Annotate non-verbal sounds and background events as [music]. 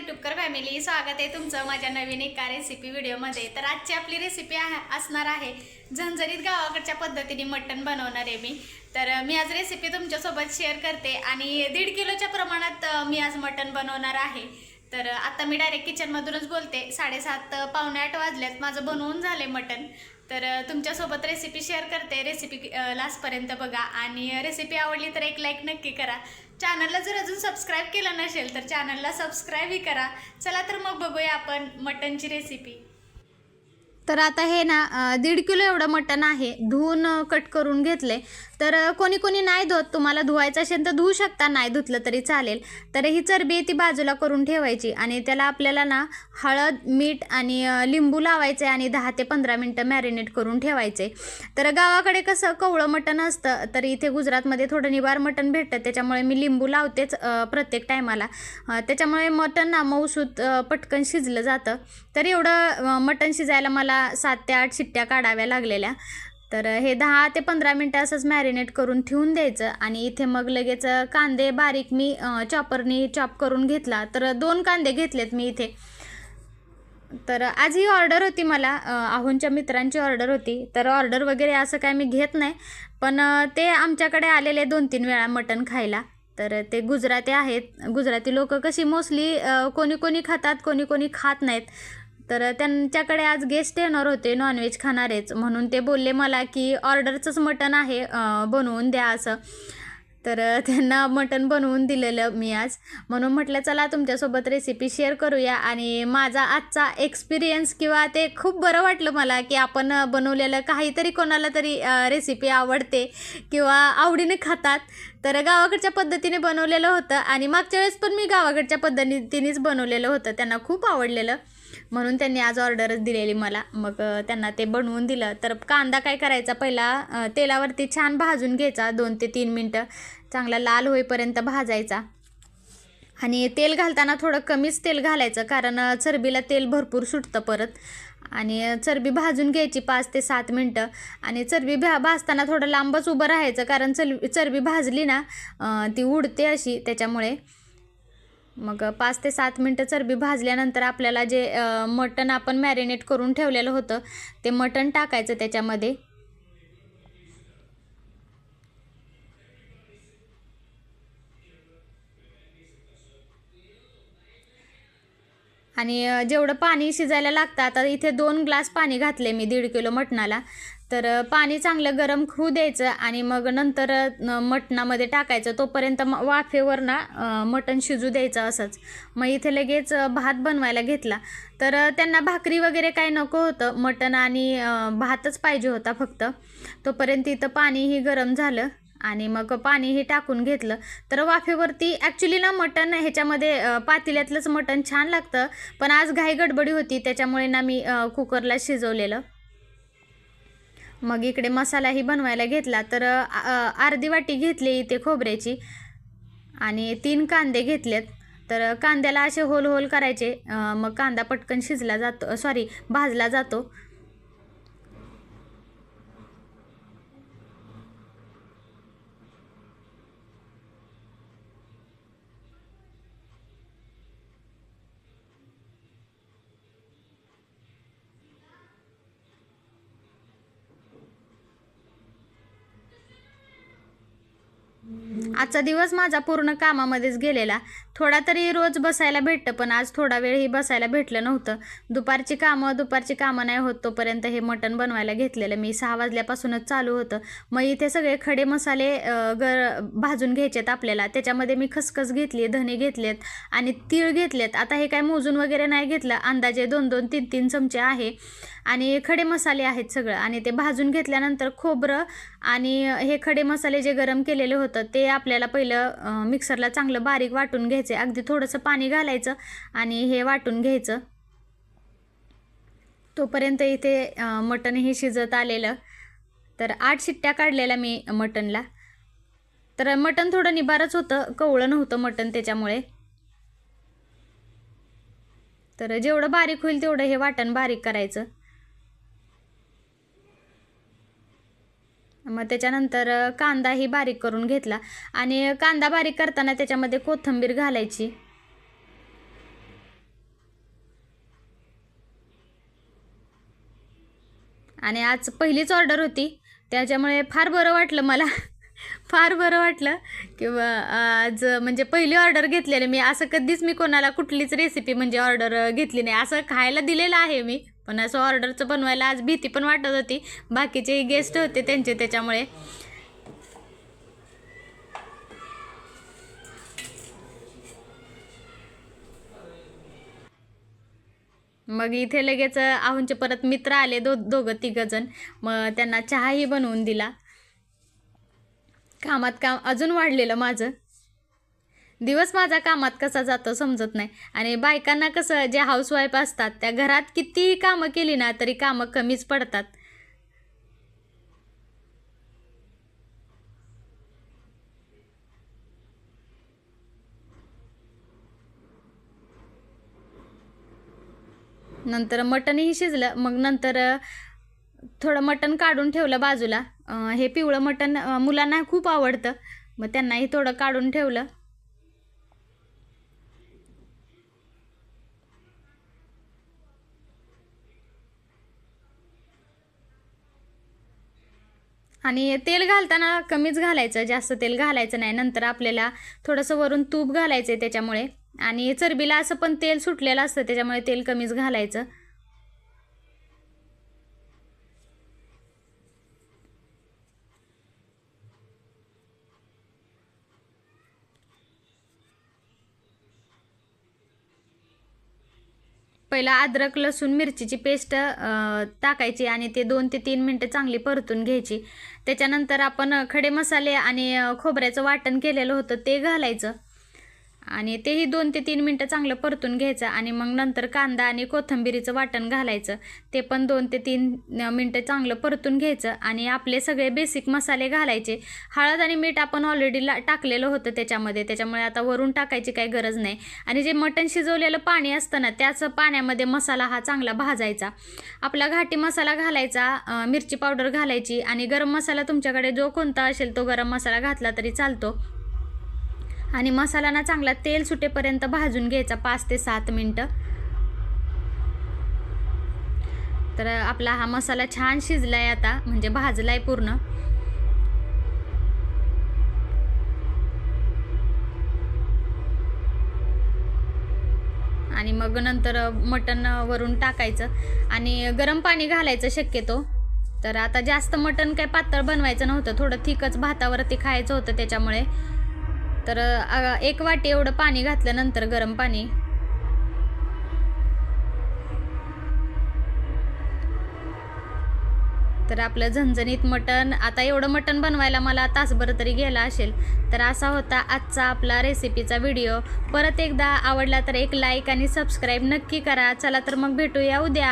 युट्यूबकर family स्वागत आहे तुमचं माझ्या नवीन एका रेसिपी व्हिडिओमध्ये. तर आजची आपली रेसिपी आहे असणार आहे झणझणीत गावाकडच्या पद्धतीने मटण बनवणार आहे मी. तर मी आज रेसिपी तुमच्यासोबत शेअर करते आणि दीड किलोच्या प्रमाणात मी आज मटण बनवणार आहे. तर आता मी डायरेक्ट किचनमधूनच बोलते. साडेसात पावणे आठ वाजल्यात माझं बनवून झालं आहे मटण. तर तुमच्यासोबत रेसिपी शेअर करते. रेसिपी लास्टपर्यंत बघा आणि रेसिपी आवडली तर एक लाईक नक्की करा. चॅनलला जर अजून सबस्क्राईब केलं नसेल तर चॅनलला सबस्क्राईबही करा. चला तर मग बघूया आपण मटनची रेसिपी तर आता हे ना दीड किलो एवढं मटण आहे. धुवून कट करून घेतले. तर कोणी कोणी नाही धुत तुम्हाला धुवायचं असेल तर धुवू शकता. नाही धुतलं तरी चालेल. तर ही चरबी आहे ती बाजूला करून ठेवायची आणि त्याला आपल्याला ना हळद मीठ आणि लिंबू लावायचे आणि दहा ते पंधरा मिनटं मॅरिनेट करून ठेवायचे. तर गावाकडे कसं कवळं मटण असतं तर इथे गुजरातमध्ये थोडं निवार मटण भेटतं. त्याच्यामुळे मी लिंबू लावतेच प्रत्येक टायमाला. त्याच्यामुळे मटण ना मऊसूत पटकन शिजलं जातं. तर एवढं मटण शिजायला मला सात ते आठ शिट्ट्या काढाव्या लागलेल्या. तर हे दहा ते पंधरा मिनटं असंच मॅरिनेट करून ठेवून द्यायचं आणि इथे मग लगेच कांदे बारीक मी चॉपरनी चॉप करून घेतला. तर दोन कांदे घेतलेत मी इथे. तर आज ही ऑर्डर होती मला. अ, आहोंच्या मित्रांची ऑर्डर होती. तर ऑर्डर वगैरे असं काय मी घेत नाही. पण ते आमच्याकडे आलेले दोन तीन वेळा मटण खायला. तर ते गुजराती आहेत. गुजराती लोक कशी मोस्टली कोणी कोणी खातात कोणी कोणी खात नाहीत. तर त्यांच्याकडे आज गेस्ट येणार होते नॉनव्हेज खाणारेच. म्हणून ते बोलले मला की ऑर्डरचंच मटण आहे बनवून द्या असं. तर त्यांना मटण बनवून दिलेलं मी आज. म्हणून म्हटलं चला तुमच्यासोबत रेसिपी शेअर करूया. आणि माझा आजचा एक्सपिरियन्स किंवा ते खूप बरं वाटलं मला की आपण बनवलेलं काहीतरी कोणाला तरी रेसिपी आवडते किंवा आवडीने खातात. तर गावाकडच्या पद्धतीने बनवलेलं होतं आणि मागच्या वेळेस पण मी गावाकडच्या पद्धतीनेच बनवलेलं होतं. त्यांना खूप आवडलेलं. म्हणून त्यांनी आज ऑर्डरच दिलेली मला. मग त्यांना ते बनवून दिलं. तर कांदा काय करायचा? पहिला तेलावरती छान भाजून घ्यायचा. दोन ते तीन मिनटं चांगला लाल होईपर्यंत भाजायचा. आणि तेल घालताना थोडं कमीच तेल घालायचं कारण चरबीला तेल भरपूर सुटतं परत. आणि चरबी भाजून घ्यायची पाच ते सात मिनटं. आणि चरबी भा भाजताना थोडं लांबच उभं राहायचं कारण चल चरबी भाजली ना ती उडते अशी. त्याच्यामुळे मग पाच ते सात मिनटं चरबी भाजल्यानंतर आपल्याला जे मटण आपण मॅरिनेट करून ठेवलेलं होतं ते मटण टाकायचं त्याच्यामध्ये. आणि जेवढं पाणी शिजायला लागतं आता इथे दोन ग्लास पाणी घातले मी दीड किलो मटणाला. तर पाणी चांगलं गरम होऊ द्यायचं आणि मग नंतर मटणामध्ये टाकायचं. तोपर्यंत म वाफेवर ना मटण शिजू द्यायचं असंच. मग इथे लगेच भात बनवायला घेतला. तर त्यांना भाकरी वगैरे काही नको होतं. मटण आणि भातच पाहिजे होता फक्त. तोपर्यंत इथं पाणीही गरम झालं आणि मग पाणीही टाकून घेतलं. तर वाफेवरती ॲक्च्युली ना मटण ह्याच्यामध्ये पातेल्यातलंच मटण छान लागतं. पण आज घाई गडबडी होती. त्याच्यामुळे ना मी कुकरला शिजवलेलं. मग इकडे मसालाही बनवायला घेतला. तर अर्धी वाटी घेतली इथे खोबऱ्याची आणि तीन कांदे घेतलेत. तर कांद्याला असे होल होल करायचे मग कांदा पटकन शिजला जातो सॉरी भाजला जातो. आजचा दिवस माझा पूर्ण कामामध्येच गेलेला. थोडा तरी रोज बसायला भेटतं पण आज थोडा वेळही बसायला भेटलं नव्हतं. दुपारची कामं दुपारची कामं नाही होत तोपर्यंत हे मटण बनवायला घेतलेलं. मी सहा वाजल्यापासूनच चालू होतं. मग इथे सगळे खडे मसाले गर भाजून घ्यायचेत आपल्याला. त्याच्यामध्ये मी खसखस घेतली धने घेतलेत आणि तीळ घेतलेत. आता हे काय मोजून वगैरे नाही घेतलं. अंदाजे दोन दोन तीन तीन चमचे आहे. आणि खडे मसाले आहेत सगळं. आणि ते भाजून घेतल्यानंतर खोबरं आणि हे खडे मसाले जे गरम केलेले होतं ते आपल्याला पहिलं मिक्सरला चांगलं बारीक वाटून घ्यायचं. अगदी थोडंसं पाणी घालायचं आणि हे वाटून घ्यायचं. तोपर्यंत इथे मटणही शिजत आलेलं. तर आठ शिट्ट्या काढलेल्या मी मटणला. तर मटण थोडं निबारच होतं कवळं नव्हतं मटण त्याच्यामुळे. तर जेवढं बारीक होईल तेवढं हे वाटण बारीक करायचं. मग त्याच्यानंतर कांदाही बारीक करून घेतला. आणि कांदा बारीक करताना त्याच्यामध्ये कोथिंबीर घालायची. आणि आज पहिलीच ऑर्डर होती. त्याच्यामुळे फार बरं वाटलं मला. [laughs] फार बरं वाटलं. किंवा आज म्हणजे पहिली ऑर्डर घेतलेली. मी असं कधीच मी कोणाला कुठलीच रेसिपी म्हणजे ऑर्डर घेतली नाही. असं खायला दिलेलं आहे मी. पण असं ऑर्डरचं बनवायला आज भीती पण वाटत होती. बाकीचे गेस्ट होते त्यांचे त्याच्यामुळे. मग इथे लगेच आहूंचे परत मित्र आले दो दोघं तिघंजण मग त्यांना चहाही बनवून दिला. कामात काम अजून वाढलेलं माझं. दिवस माझा कामात कसा जातो समजत नाही. आणि बायकांना कसं जे हाऊसवाईफ असतात त्या घरात कितीही कामं केली ना तरी कामं कमीच पडतात. नंतर मटणही शिजलं मग नंतर थोडं मटण काढून ठेवलं बाजूला. हे पिवळं मटण मुलांना खूप आवडतं. मग त्यांनाही थोडं काढून ठेवलं. आणि तेल घालताना कमीच घालायचं जास्त तेल घालायचं नाही. नंतर आपल्याला थोडंसं वरून तूप घालायचं आहे त्याच्यामुळे. आणि चरबीला असं पण तेल सुटलेलं असतं त्याच्यामुळे तेल कमीच घालायचं. पहिला अद्रक लसूण मिरचीची पेस्ट टाकायची आणि ते दोन ते तीन मिनटं चांगली परतून घ्यायची. त्याच्यानंतर आपण खडे मसाले आणि खोबऱ्याचं वाटण केलेलं होतं ते घालायचं. आणि तेही दोन ते तीन मिनटं चांगलं परतून घ्यायचं आणि मग नंतर कांदा आणि कोथिंबिरीचं वाटण घालायचं. ते पण दोन ते तीन मिनटं चांगलं परतून घ्यायचं आणि आपले सगळे बेसिक मसाले घालायचे. हळद आणि मीठ आपण ऑलरेडी ला टाकलेलं होतं त्याच्यामध्ये. त्याच्यामुळे आता वरून टाकायची काही गरज नाही. आणि जे मटण शिजवलेलं पाणी असतं ना त्याच पाण्यामध्ये मसाला हा चांगला भाजायचा. आपला घाटी मसाला घालायचा मिरची पावडर घालायची आणि गरम मसाला तुमच्याकडे जो कोणता असेल तो गरम मसाला घातला तरी चालतो. आणि मसाला ना चांगला तेल सुटेपर्यंत भाजून घ्यायचा पाच ते सात मिनटं. तर आपला हा मसाला छान शिजलाय आता म्हणजे भाजलाय पूर्ण. आणि मग नंतर मटण वरून टाकायचं आणि गरम पाणी घालायचं शक्यतो. तर आता जास्त मटण काय पातळ बनवायचं नव्हतं थोडं थिकच भातावरती खायचं होतं त्याच्यामुळे. तर एक वाटी एवढं पाणी घातलं नंतर गरम पाणी. तर आपलं झणझणीत मटण आता एवढं मटण बनवायला मला तासभर तरी गेला असेल तर असा होता आजचा आपला रेसिपीचा व्हिडिओ. परत एकदा आवडला तर एक लाईक आणि सबस्क्राईब नक्की करा. चला तर मग भेटूया उद्या.